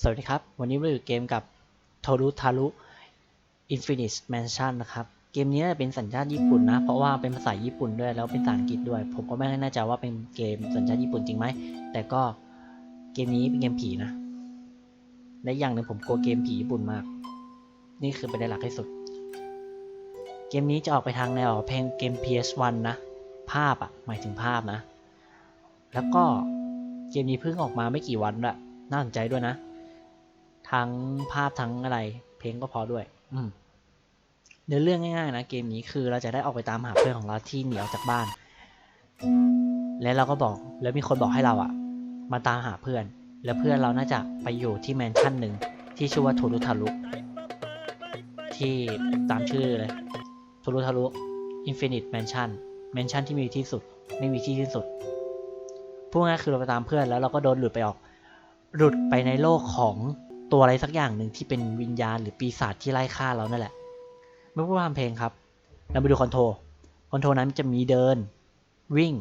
สวัสดีครับ วันนี้เราอยู่เกมกับ t o r u t a r u Infinite Mansion นะครับ เกมนี้เป็นสัญชาติญี่ปุ่นนะ เพราะว่าเป็นภาษาญี่ปุ่นด้วย แล้วเป็นภาษาอังกฤษด้วย ผมก็ไม่แน่ใจว่าเป็นเกมสัญชาติญี่ปุ่นจริงไหม แต่ก็เกมนี้เป็นเกมผีนะ และอย่างหนึ่งผมกลัวเกมผีญี่ปุ่นมาก นี่คือประเด็นหลักที่สุด เกมนี้จะออกไปทางแนวเพลงเกม PS1 นะ ภาพอะหมายถึงภาพนะ แล้วก็เกมนี้เพิ่งออกมาไม่กี่วันด้วยน่าสนใจด้วยนะ ทั้งภาพทั้งอะไร เพลงก็พอด้วย อืมเนื้อเรื่องง่ายๆนะเกมนี้คือเราจะได้ออกไปตามหาเพื่อนของเราที่หนีออกจากบ้าน และเราก็บอกแล้วมีคนบอกให้เราอะมาตามหาเพื่อน แล้วเพื่อนเราน่าจะไปอยู่ที่แมนชั่นหนึ่งที่ชื่อว่าโทรุทารุที่ตามชื่อเลยโทรุทารุอินฟินิตแมนชั่นแมนชั่นที่มีที่สุด ไม่มีที่สิ้นสุดพูดง่ายๆคือเราไปตามเพื่อนแล้วเราก็โดนหลุดไปออก หลุดไปในโลกของ ตัวอะไรสักอย่างหนึ่งที่เป็นวิญญาณหรือปีศาจที่ไล่ฆ่าเรานั่นแหละ ไม่พูดพร่ำเพลงครับ เราไปดูคอนโทรคอนโทรนั้นจะมีเดิน วิ่ง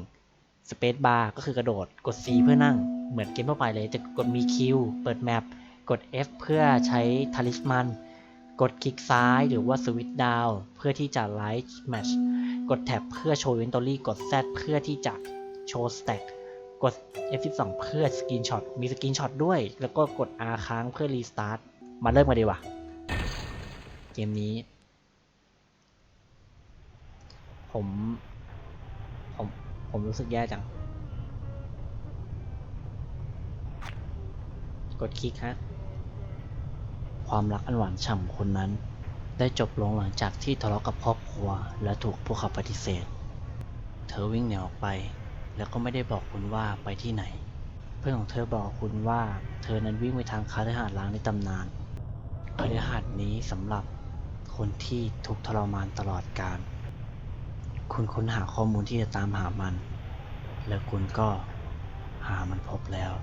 สเปซบาร์ก็คือกระโดดกด C เพื่อนั่งเหมือนเกมทั่วไปเลย จะกดมีคิวเปิดแมปกด F เพื่อใช้ทาริสมันกดคลิกซ้ายหรือว่าสวิตช์ดาวเพื่อที่จะไลท์แมชกดแท็บเพื่อโชว์อินตอรี่กด Z เพื่อที่จะโชว์สแต็ก กด F12 เพื่อสกรีนช็อต มีสกรีนช็อตด้วย แล้วก็กด R ค้างเพื่อรีสตาร์ท มาเริ่มกันดีกว่า เกมนี้ ผม ผม ผมรู้สึกแย่จัง กดคลิกฮะ ความรักอันหวานฉ่ำคนนั้น ได้จบลงหลังจากที่ทะเลาะกับครอบครัว และถูกพวกเขาปฏิเสธ เธอวิ่งหนีออกไป แล้วก็ไม่ได้บอกคุณว่าไปที่ไหน เพื่อนของเธอบอกคุณว่า เธอนั้นวิ่งไปทางคาฤหาสน์ล้างในตำนานคาฤหาสน์นี้สำหรับคนที่ทุกทรมานตลอดกาลคุณค้นหาข้อมูลที่จะตามหามัน และคุณก็หามันพบแล้ว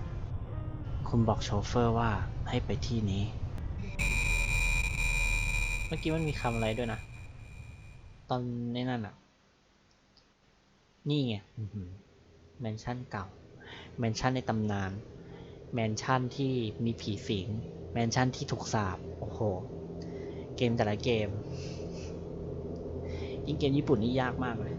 คุณบอกโชเฟอร์ว่าให้ไปที่นี้ เมื่อกี้มันมีคำอะไรด้วยนะ ตอนในนั่นอะนี่ไง แมนชั่นเก่า แมนชั่นในตำนาน แมนชั่นที่มีผีสิง แมนชั่นที่ถูกสาบ โอ้โห เกมแต่ละเกม ยิ่งเกมญี่ปุ่นนี่ยากมากเลย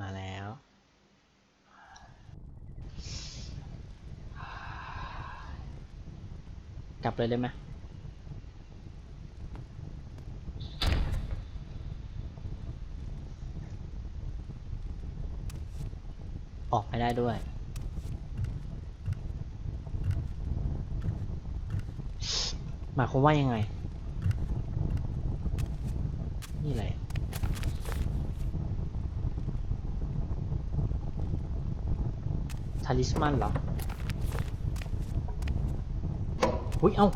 มาแล้ว กลับเลยได้ไหมออกไม่ได้ด้วย หมายความว่ายังไง นี่แหละทาริสมันเหรอ อุ้ย เอ้า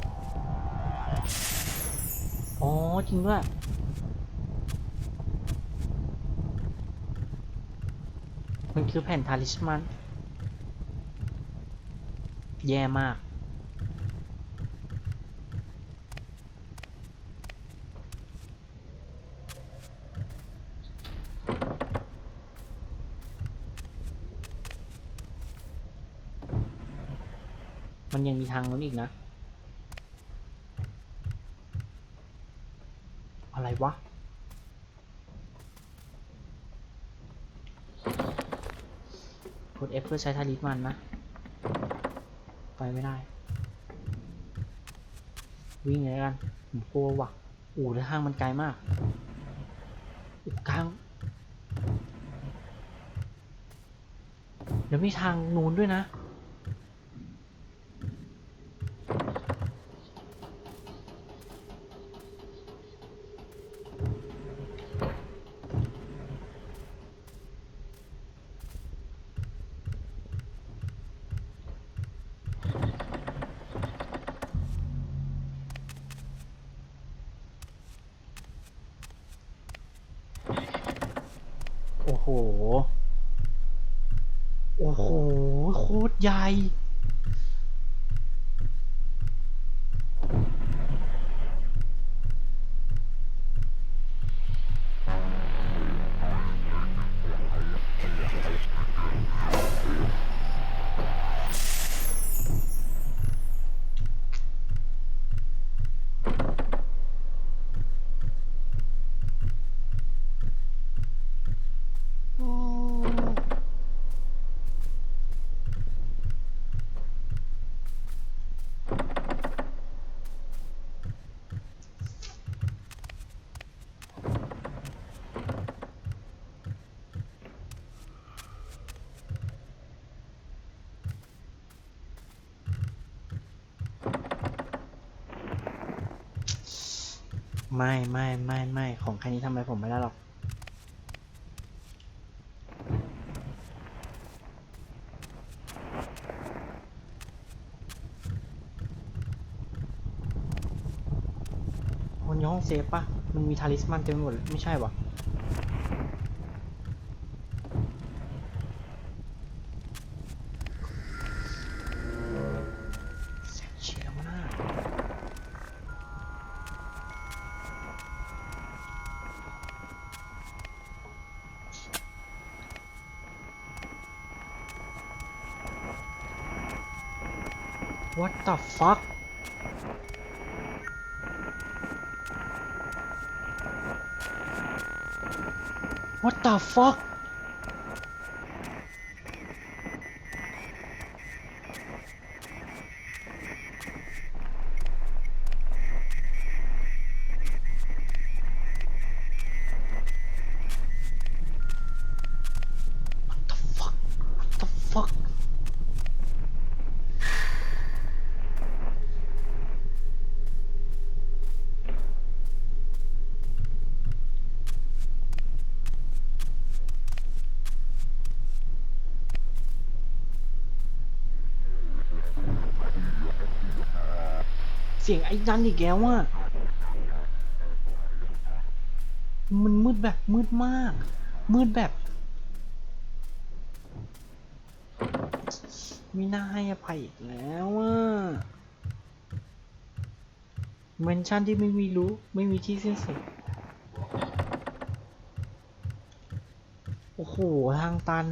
อ๋อ จริงด้วยมันคือแผ่นทาริสมัน แย่มาก มันยังมีทางนู้นอีกนะ อะไร วะ กด F เพื่อใช้ทาริสมันนะ ไปไม่ได้ วิ่งเลยกัน ผมกลัวว่ะอู่ทางมันไกลมากอู่กลางเดี๋ยวมีทางนู้นด้วยนะ โอ้โห โอ้โห โคตรใหญ่ โไม่ไม่ไม่ไม่ของแค่นี้ทำอะไรผมไม่ได้หรอก มันอยู่ห้องเซฟปะมันมีทาริสมันเต็มไปหมด ไม่ใช่ปะ fuck? What the fuck เสียงไอ้นันอีกแล้วว่ะมันมืดแบบมืดมาก มืดแบบไม่น่าให้อภัยอีกแล้วอะเมนชั่นที่ไม่มีรู้ไม่มีที่สิ้นสุดโอ้โห ทางตัน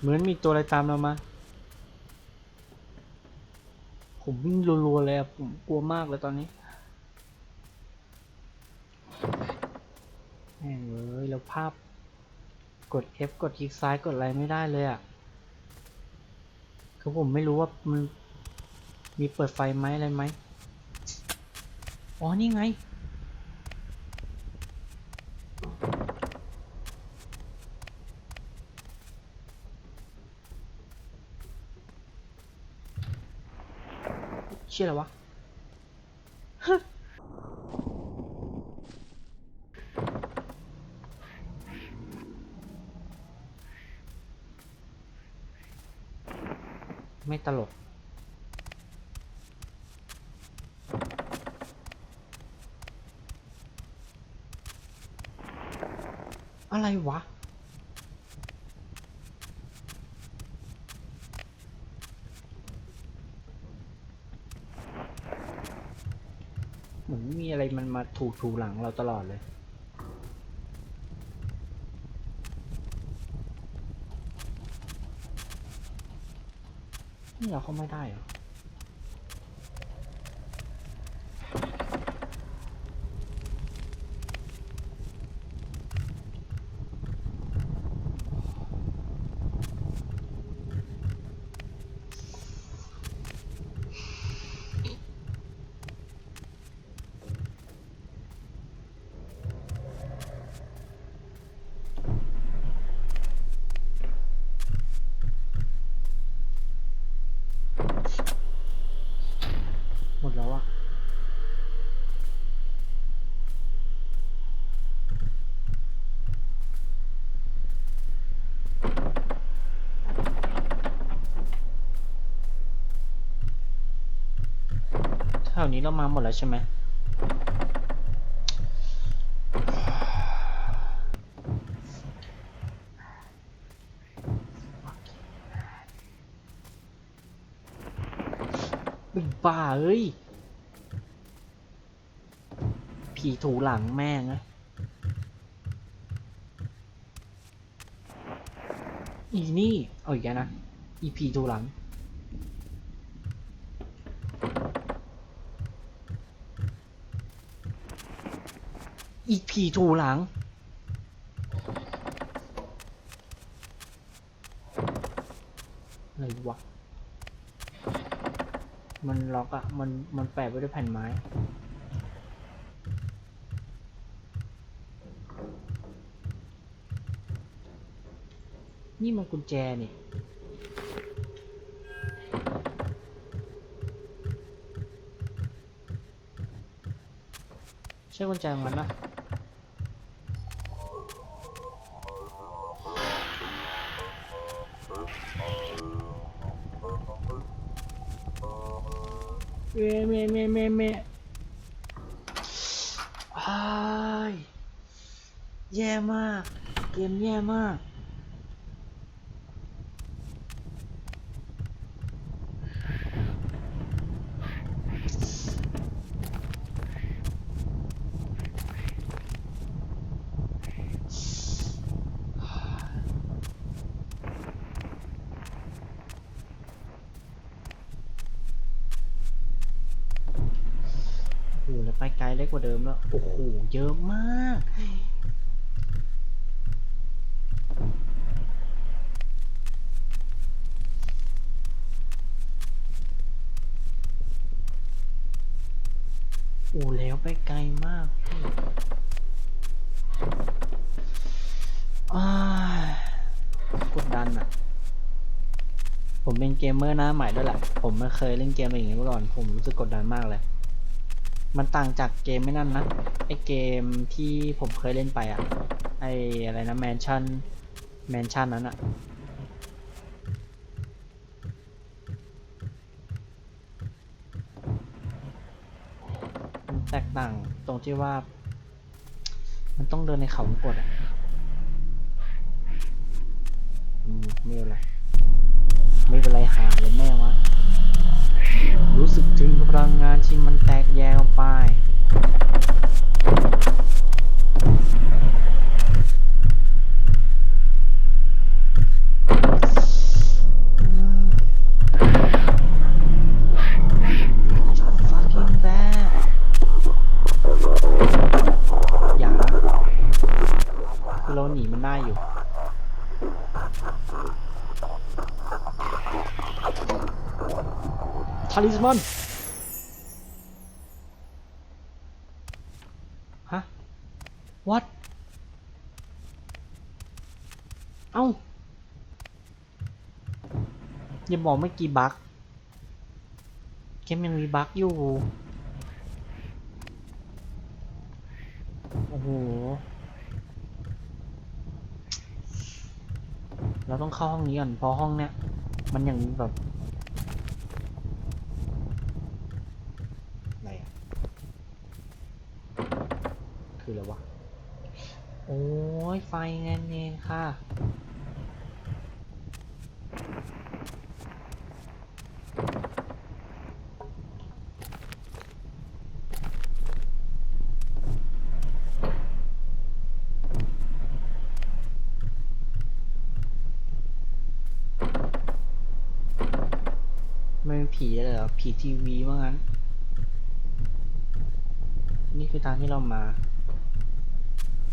เหมือนมีตัวอะไรตามเรามา ผมวิ่งรัวๆเลยอะผมกลัวมากเลยตอนนี้แม่งเอ้ยแล้วภาพ กด F กดคลิกซ้ายกดอะไรไม่ได้เลยอะคือผมไม่รู้ว่ามันมีเปิดไฟไหมอะไรไหม อ๋อ นี่ไง ชื่ออะไรวะไม่ตลก อะไรวะ เหมือน มาถูถูหลังเราตลอดเลย นี่เราเข้าไม่ได้เหรอ วนี้เรามาหมดแล้วใช่ไหมเป็นบ้าเอ้ย ผีถูหลังแม่งนะอีนี่ เอาอีกแล้วนะ อีผีถูหลัง อีกผีถูหลัง อะไรวะ มันล็อกอะมัน มันแปะไว้ด้วยแผ่นไม้ นี่มันกุญแจนี่ใช่กุญแจมันนะ อ้โหแล้วไกลเล็กกว่าเดิมแล้ว โอ้โห เยอะมาก โอ้แล้วไปไกลมากอ่ากดดันอะ ผมเป็นเกมเมอร์หน้าใหม่ด้วยแหละ ผมไม่เคยเล่นเกมอะไรอย่างนี้มาก่อน ผมรู้สึกกดดันมากเลย มันต่างจากเกมไม่นั่นนะไอเกมที่ผมเคยเล่นไปอะไออะไรนะแมนชั่นแมนชั่นนั้นอะแตกต่างตรงที่ว่า มันต้องเดินในเขาวงกดอะอืมไม่เป็นไรไม่เป็นไรหาเลยแม่วะ รู้สึกถึงพลังงานที่มันแตกแยกออกไป อย่าบอกเมื่อกี้บั๊กเกมยังมีบั๊กอยู่ โอ้โห เราต้องเข้าห้องนี้ก่อนเพราะห้องเนี้ยมันยังแบบอะไรอะคืออะไรวะ โอ้ยไฟเงินเองค่ะ ไม่เป็น ผีทีวีว่างั้น นี่คือทางที่เรามา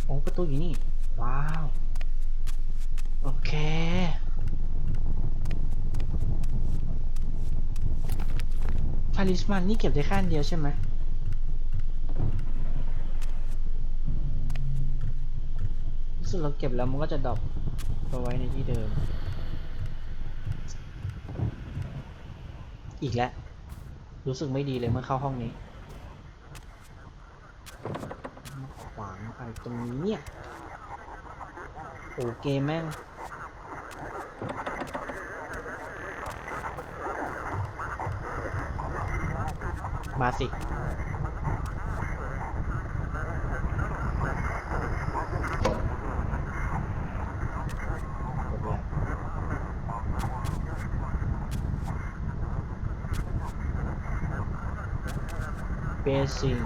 โอ้ประตูอยู่นี่ ว้าว โอเคทาลิสมันนี่เก็บได้แค่อันเดียวใช่ไหมรู้สึกเราเก็บแล้วมันก็จะดรอปไปไว้ในที่เดิม อีกแล้ว รู้สึกไม่ดีเลยเมื่อเข้าห้องนี้ขวางไปตรงนี้เนี่ยโอเกมแม่งมาสิ กดเลยเบสิง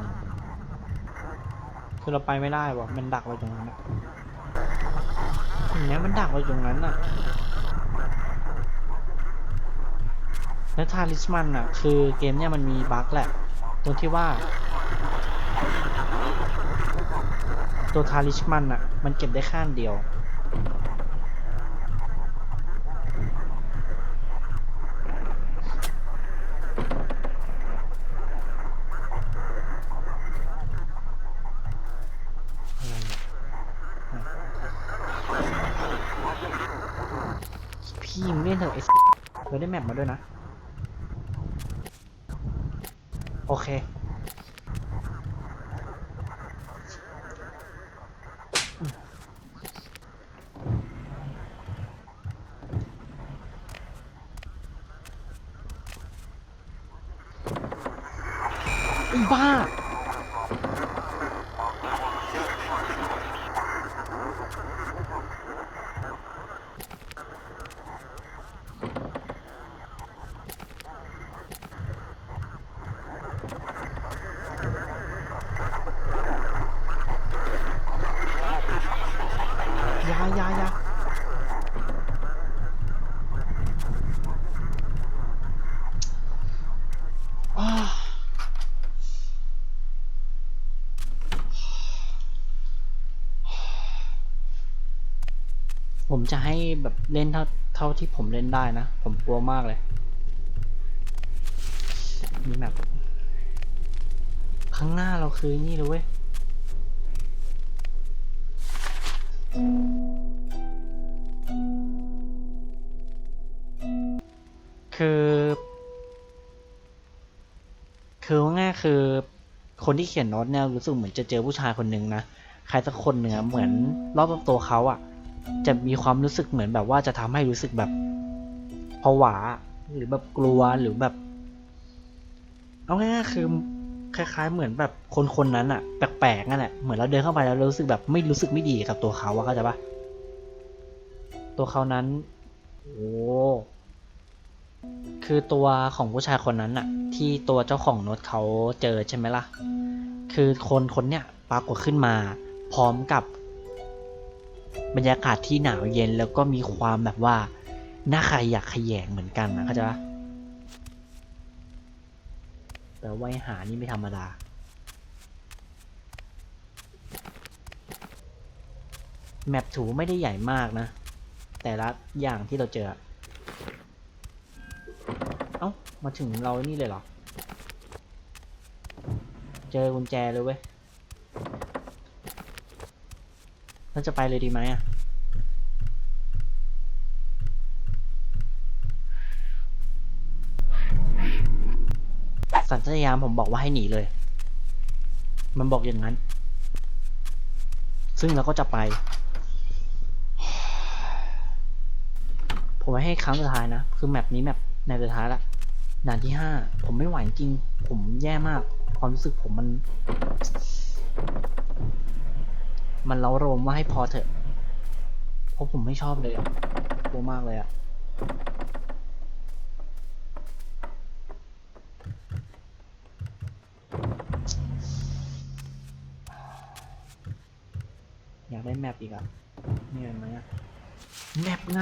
คือเราไปไม่ได้วะมันดักไว้ตรงนั้นเนไหมมันดักไว้ตรงนั้นอะแล้วทาริสมันอะคือเกมเนี่ยมันมีบั๊กแหละ ตรงที่ว่า ตัวทาริสมันอะมันเก็บได้ข้างเดียว พี่มึงเล่นเถอะไอ้เราได้แมปมาด้วยนะ โอเค ผมจะให้แบบเล่นเท่าเท่าที่ผมเล่นได้นะ ผมกลัวมากเลยมีแบบข้างหน้าเราคือนี่เลยเว้ยคือ คือว่าง่ายคือ คนที่เขียนโน้ตเนี่ยรู้สึกเหมือนจะเจอผู้ชายคนหนึ่งนะ ใครสักคนหนึ่งอเหมือนรอบตัวเขาอะ จะมีความรู้สึกเหมือนแบบว่าจะทำให้รู้สึกแบบผวา หรือแบบกลัวหรือแบบ เอาง่ายๆคือคล้ายๆ เหมือนแบบคนคนนั้นอะแปลกๆนั่นแหละเหมือนเราเดินเข้าไปแล้วรู้สึกแบบไม่รู้สึกไม่ดีกับตัวเขาอะเข้าใจปะตัวเขานั้นโอ้คือตัวของผู้ชายคนนั้นอะที่ตัวเจ้าของโน้ตเขาเจอใช่ไหมล่ะ คือคนคนเนี้ยปรากฏขึ้นมา พร้อมกับ บรรยากาศที่หนาวเย็นแล้วก็มีความแบบว่าหน้าใครอยากขยงเหมือนกันนะเข้าใจปะแต่ว่าไอ้หานี่ไม่ธรรมดา แมปถูไม่ได้ใหญ่มากนะ แต่ละอย่างที่เราเจอ เอ้า มาถึงเรานี่เลยเหรอ เจอกุญแจเลยเว้ย เราจะไปเลยดีไหมอะสัญชาตญาณผมบอกว่าให้หนีเลย มันบอกอย่างนั้น ซึ่งเราก็จะไป ผมไว้ให้ครั้งสุดท้ายนะ คือแมปนี้แมปในสุดท้ายละด่านที่ห้า ผมไม่ไหวจริง ผมแย่มาก ความรู้สึกผมมัน มันเล้าโรมว่าให้พอเถอะ เพราะผมไม่ชอบเลยกลัวมากเลยอะอยากได้แมปอีกอะนี่เห็นไหมอะแมปไง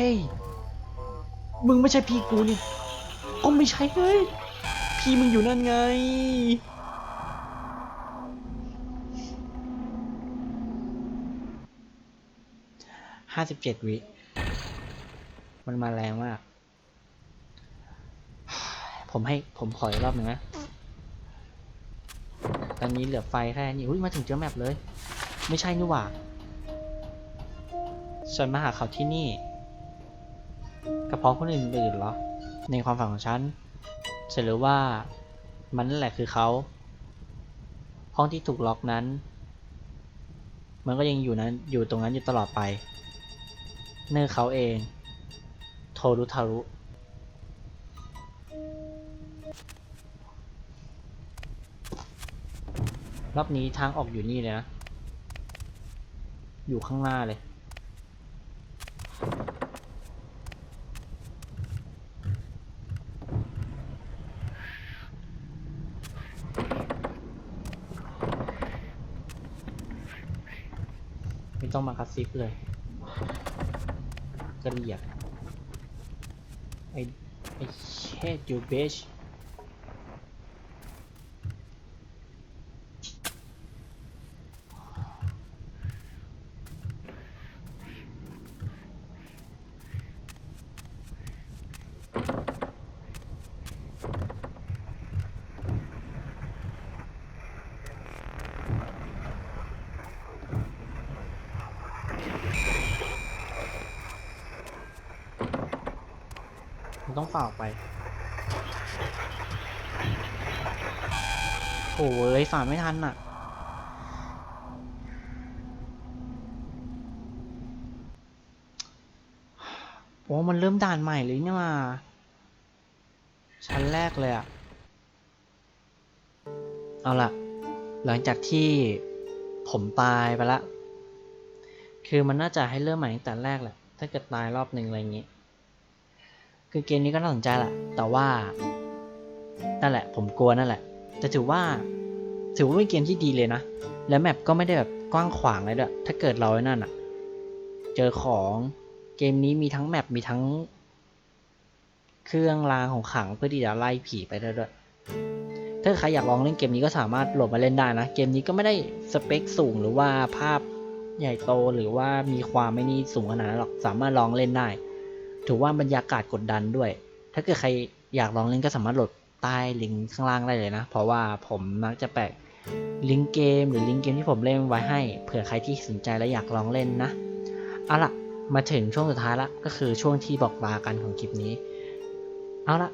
ฮ้ย มึงไม่ใช่พี่กูนี่ก็ไม่ใช่เลยพี่มึงอยู่นั่นไง ห้าสิบเจ็ดวิ มันมาแรงมาก ผมให้ผมขออีกรอบหนึ่งนะ ตอนนี้เหลือไฟแค่นี้อุ้ยมาถึงเจอแมปเลย ไม่ใช่นี่หว่าฉันมาหาเขาที่นี่ กระเพาะคนอื่นๆเหรอ ในความฝันของฉันฉันรู้ว่ามันนั่นแหละคือเขา ห้องที่ถูกล็อกนั้น มันก็ยังอยู่นั้นอยู่ตรงนั้นอยู่ตลอดไป เนื่อเขาเอง โทรุทารุ รอบนี้ทางออกอยู่นี่เลยนะ อยู่ข้างหน้าเลย ต้องมากระซิบเลยกระเรียกไอไอเชดยูเบช ต้องฝ่าไปโอ้ยฝ่าไม่ทันอะ โอ้มันเริ่มด่านใหม่เลยนี่มาชั้นแรกเลยอะเอาล่ะ หลังจากที่ผมตายไปละ คือมันน่าจะให้เริ่มใหม่ตั้งแต่แรกแหละ ถ้าเกิดตายรอบหนึ่งอะไรอย่างงี้ คือเกมนี้ก็น่าสนใจแหละแต่ว่า นั่นแหละ ผมกลัวนั่นแหละ แต่ถือว่า ถือว่าเป็นเกมที่ดีเลยนะ แล้วแมปก็ไม่ได้แบบกว้างขวางเลยด้วย ถ้าเกิดเราไอ้นั่นอะเจอของเกมนี้มีทั้งแมปมีทั้ง เครื่องรางของขลังเพื่อที่จะไล่ผีไปได้ด้วยถ้าใครอยากลองเล่นเกมนี้ก็สามารถโหลดมาเล่นได้นะ เกมนี้ก็ไม่ได้สเปคสูงหรือว่าภาพใหญ่โตหรือว่ามีความไม่นี่สูงขนาดนั้นหรอก สามารถลองเล่นได้ ถือว่าบรรยากาศกดดันด้วย ถ้าเกิดใครอยากลองเล่นก็สามารถโหลดใต้ลิงก์ข้างล่างได้เลยนะ เพราะว่าผมมักจะแปะลิงก์เกม หรือลิงก์เกมที่ผมเล่นไว้ให้เผื่อใครที่สนใจและอยากลองเล่นนะ เอาล่ะมาถึงช่วงสุดท้ายละก็คือช่วงที่บอกลากันของคลิปนี้ เอาละ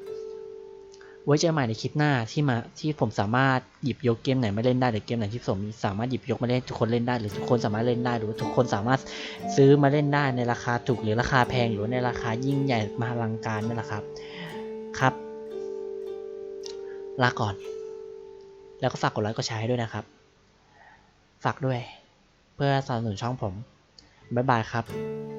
ไว้เจอใหม่ในคลิปหน้าที่มาที่ผมสามารถหยิบยกเกมไหนมาเล่นได้หรือเกมไหนที่ผมสามารถหยิบยกมาเล่นทุกคนเล่นได้หรือทุกคนสามารถเล่นได้หรือทุกคนสามารถซื้อมาเล่นได้ในราคาถูกหรือราคาแพงหรือในราคายิ่งใหญ่มหาลังการนี่แหละครับครับ ลาก่อน แล้วก็ฝากกดไลค์กดแชร์ให้ด้วยนะครับ ฝากด้วย เพื่อสนับสนุนช่องผมบ๊ายบายครับ